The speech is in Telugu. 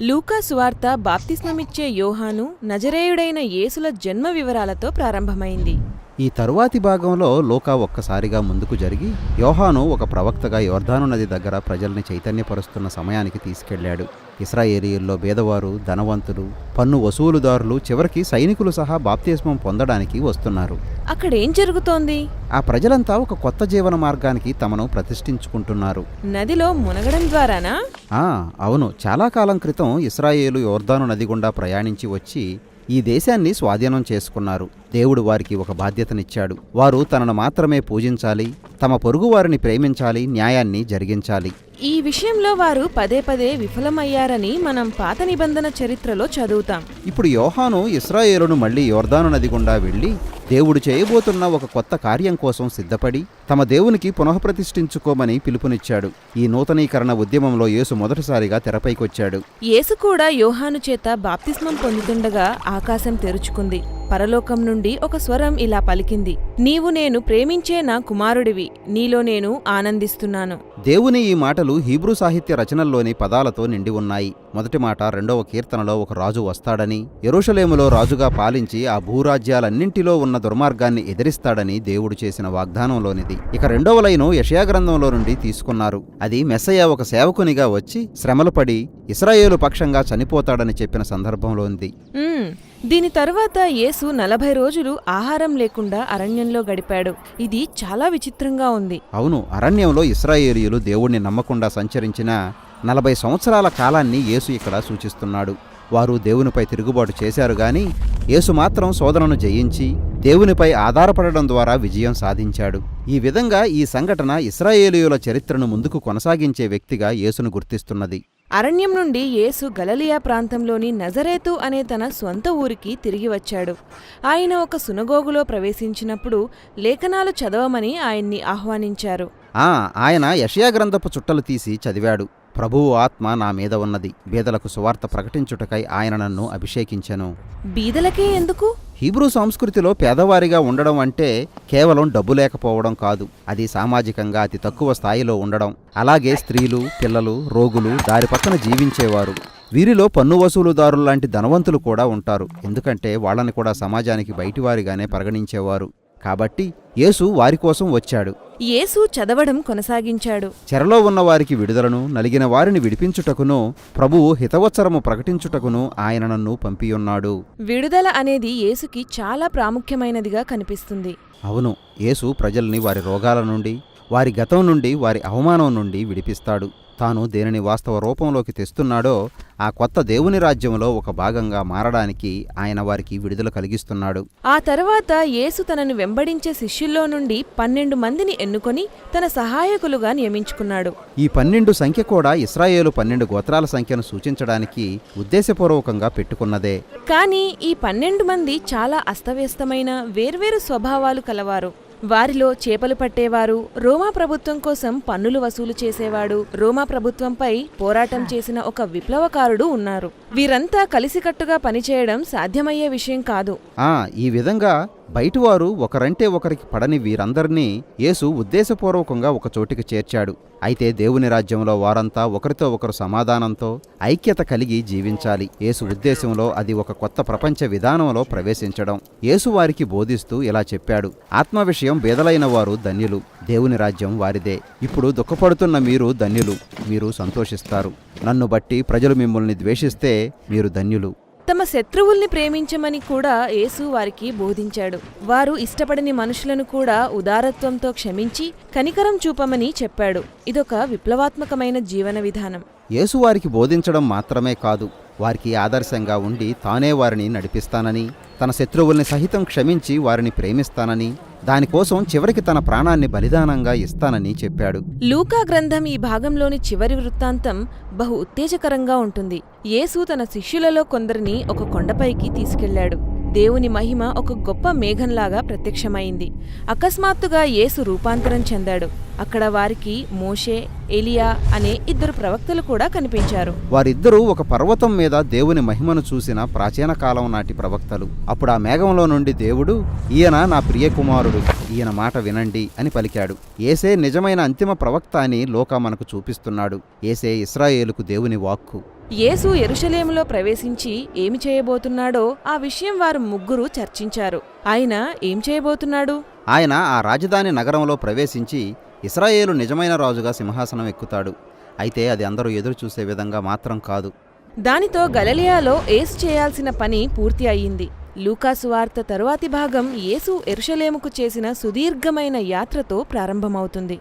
లూకా సువార్త బాప్తిస్మమిచ్చే యోహాను నజరేయుడైన యేసుల జన్మ వివరాలతో ప్రారంభమైంది. ఈ తరువాతి భాగంలో లోకా ఒక్కసారిగా ముందుకు జరిగి యోహాను ఒక ప్రవక్తగా యోర్ధాను నది దగ్గర ప్రజల్ని చైతన్యపరుస్తున్న సమయానికి తీసుకెళ్ళాడు ఇస్రాయేలీయుల్లో పేదవారు ధనవంతులు పన్ను వసూలుదారులు చివరికి సైనికులు సహా బాప్తిస్మం పొందడానికి వస్తున్నారు. అక్కడేం జరుగుతోంది? ఆ ప్రజలంతా ఒక కొత్త జీవన మార్గానికి తమను ప్రతిష్ఠించుకుంటున్నారు. నదిలో మునగడం ద్వారానా? ఆ అవును. చాలా కాలం క్రితం ఇస్రాయేలు యోర్దాను నది గుండా ప్రయాణించి వచ్చి ఈ దేశాన్ని స్వాధీనం చేసుకున్నారు. దేవుడు వారికి ఒక బాధ్యతనిచ్చాడు. వారు తనను మాత్రమే పూజించాలి తమ పొరుగువారిని ప్రేమించాలి న్యాయాన్ని జరిగించాలి. ఈ విషయంలో వారు పదే పదే విఫలమయ్యారని మనం పాత నిబంధన చరిత్రలో చదువుతాం. ఇప్పుడు యోహాను ఇస్రాయేలును మళ్ళీ యోర్దాను నది గుండా వెళ్ళి దేవుడు చేయబోతున్న ఒక కొత్త కార్యం కోసం సిద్ధపడి తమ దేవునికి పునఃప్రతిష్ఠించుకోమని పిలుపునిచ్చాడు. ఈ నూతనీకరణ ఉద్యమంలో యేసు మొదటిసారిగా తెరపైకొచ్చాడు. యేసు కూడా యోహాను చేత బాప్తిస్మం పొందుతుండగా ఆకాశం తెరుచుకుంది. పరలోకం నుండి ఒక స్వరం ఇలా పలికింది. నీవు నేను ప్రేమించే నా కుమారుడివి. నీలో నేను ఆనందిస్తున్నాను. దేవుని ఈ మాటలు హీబ్రూ సాహిత్య రచనల్లోని పదాలతో నిండి ఉన్నాయి. మొదటి మాట రెండవ కీర్తనలో ఒక రాజు వస్తాడని ఎరుషలేములో రాజుగా పాలించి ఆ భూరాజ్యాలన్నింటిలో ఉన్న దుర్మార్గాన్ని ఎదిరిస్తాడని దేవుడు చేసిన వాగ్దానంలోనిది. ఇక రెండవ లైను యషయా గ్రంథంలో నుండి తీసుకున్నారు. అది మెస్సయ్య ఒక సేవకునిగా వచ్చి శ్రమలు పడి ఇస్రాయేలు పక్షంగా చనిపోతాడని చెప్పిన సందర్భంలోనిది. మ్మ్. దీని తరువాత యేసు నలభై రోజులు ఆహారం లేకుండా అరణ్యంలో గడిపాడు. ఇది చాలా విచిత్రంగా ఉంది. అవును అరణ్యంలో ఇస్రాయేలీయులు దేవుణ్ణి నమ్మకుండా సంచరించిన నలభై సంవత్సరాల కాలాన్ని యేసు ఇక్కడ సూచిస్తున్నాడు. వారు దేవునిపై తిరుగుబాటు చేశారు గాని యేసు మాత్రం శోధనను జయించి దేవునిపై ఆధారపడడం ద్వారా విజయం సాధించాడు. ఈ విధంగా ఈ సంఘటన ఇస్రాయేలీయుల చరిత్రను ముందుకు కొనసాగించే వ్యక్తిగా యేసును గుర్తిస్తున్నది. అరణ్యం నుండి యేసు గలలియా ప్రాంతంలోని నజరేతు అనే తన స్వంత ఊరికి తిరిగి వచ్చాడు. ఆయన ఒక సునగోగులో ప్రవేశించినప్పుడు లేఖనాలు చదవమని ఆయన్ని ఆహ్వానించారు. ఆ ఆయన యషయా గ్రంథపు చుట్టలు తీసి చదివాడు. ప్రభువు ఆత్మ నా మీద ఉన్నది. బేదలకు సువార్త ప్రకటించుటకై ఆయన నన్ను అభిషేకించెను. బీదలకే ఎందుకు? హీబ్రూ సంస్కృతిలో పేదవారిగా ఉండడం అంటే కేవలం డబ్బు లేకపోవడం కాదు. అది సామాజికంగా అతి తక్కువ స్థాయిలో ఉండడం. అలాగే స్త్రీలు పిల్లలు రోగులు దారి పక్కన జీవించేవారు. వీరిలో పన్ను వసూలుదారులు లాంటి ధనవంతులు కూడా ఉంటారు. ఎందుకంటే వాళ్ళని కూడా సమాజానికి బయటివారిగానే పరిగణించేవారు. కాబట్టి యేసు వారి కోసం వచ్చాడు. యేసు చదవడం కొనసాగించాడు. చెరలో ఉన్న వారికి విడుదలను నలిగిన వారిని విడిపించుటకును ప్రభువు హితవత్సరము ప్రకటించుటకును ఆయన నన్ను పంపియున్నాడు. విడుదల అనేది యేసుకి చాలా ప్రాముఖ్యమైనదిగా కనిపిస్తుంది. అవును యేసు ప్రజల్ని వారి రోగాల నుండి వారి గతం నుండి వారి అవమానం నుండి విడిపిస్తాడు. తాను దేనిని వాస్తవ రూపంలోకి తెస్తున్నాడో ఆ కొత్త దేవుని రాజ్యంలో ఒక భాగంగా మారడానికి ఆయన వారికి విడుదల కలిగిస్తున్నాడు. ఆ తర్వాత యేసు తనను వెంబడించే శిష్యుల్లో నుండి పన్నెండు మందిని ఎన్నుకొని తన సహాయకులుగా నియమించుకున్నాడు. ఈ పన్నెండు సంఖ్య కూడా ఇస్రాయేలు పన్నెండు గోత్రాల సంఖ్యను సూచించడానికి ఉద్దేశపూర్వకంగా పెట్టుకున్నదే. కానీ ఈ పన్నెండు మంది చాలా అస్తవ్యస్తమైన వేర్వేరు స్వభావాలు కలవారు. వారిలో చేపలు పట్టేవారు. రోమా ప్రభుత్వం కోసం పన్నులు వసూలు చేసేవాడు. రోమా ప్రభుత్వంపై పోరాటం చేసిన ఒక విప్లవకారుడు ఉన్నారు. వీరంతా కలిసికట్టుగా పనిచేయడం సాధ్యమయ్యే విషయం కాదు. ఈ విధంగా బయటివారు ఒకరంటే ఒకరికి పడని వీరందరినీ యేసు ఉద్దేశపూర్వకంగా ఒక చోటికి చేర్చాడు. అయితే దేవుని రాజ్యంలో వారంతా ఒకరితో ఒకరు సమాధానంతో ఐక్యత కలిగి జీవించాలి. యేసు ఉద్దేశంలో అది ఒక కొత్త ప్రపంచ విధానంలో ప్రవేశించడం. యేసు వారికి బోధిస్తూ ఇలా చెప్పాడు. ఆత్మ విషయం బేదలైన వారు ధన్యులు. దేవుని రాజ్యం వారిదే. ఇప్పుడు దుఃఖపడుతున్న మీరు ధన్యులు. మీరు సంతోషిస్తారు. నన్ను బట్టి ప్రజలు మిమ్మల్ని ద్వేషిస్తే మీరు ధన్యులు. తమ శత్రువుల్ని ప్రేమించమని కూడా యేసు వారికి బోధించాడు. వారు ఇష్టపడని మనుషులను కూడా ఉదారత్వంతో క్షమించి కనికరం చూపమని చెప్పాడు. ఇదొక విప్లవాత్మకమైన జీవన విధానం. యేసువారికి బోధించడం మాత్రమే కాదు వారికి ఆదర్శంగా ఉండి తానే వారిని నడిపిస్తానని తన శత్రువుల్ని సహితం క్షమించి వారిని ప్రేమిస్తానని దానికోసం చివరికి తన ప్రాణాన్ని బలిదానంగా ఇస్తానని చెప్పాడు. లూకా గ్రంథం ఈ భాగంలోని చివరి వృత్తాంతం బహు ఉత్తేజకరంగా ఉంటుంది. యేసు తన శిష్యులలో కొందరిని ఒక కొండపైకి తీసుకెళ్ళాడు దేవుని మహిమ ఒక గొప్ప మేఘంలాగా ప్రత్యక్షమైంది. అకస్మాత్తుగా యేసు రూపాంతరం చెందాడు. అక్కడ వారికి మోషే ఎలియా అనే ఇద్దరు ప్రవక్తలు కూడా కనిపించారు. వారిద్దరూ ఒక పర్వతం మీద దేవుని మహిమను చూసిన ప్రాచీన కాలం నాటి ప్రవక్తలు. అప్పుడు ఆ మేఘంలో నుండి దేవుడు ఈయన నా ప్రియ కుమారుడు ఈయన మాట వినండి అని పలికాడు. ఏసే నిజమైన అంతిమ ప్రవక్త అని లోక మనకు చూపిస్తున్నాడు. ఏసే ఇస్రాయేలుకు దేవుని వాక్కు. యేసు ఎరుషలేములో ప్రవేశించి ఏమి చేయబోతున్నాడో ఆ విషయం వారు ముగ్గురు చర్చించారు. ఆయన ఏం చేయబోతున్నాడు? ఆయన ఆ రాజధాని నగరంలో ప్రవేశించి ఇస్రాయేలు నిజమైన రాజుగా సింహాసనం ఎక్కుతాడు. అయితే అది అందరూ ఎదురు చూసే విధంగా మాత్రం కాదు. దానితో గలలియాలో ఏసు చేయాల్సిన పని పూర్తి అయ్యింది. లూకాసు వార్త తరువాతి భాగం యేసు ఎరుషలేముకు చేసిన సుదీర్ఘమైన యాత్రతో ప్రారంభమవుతుంది.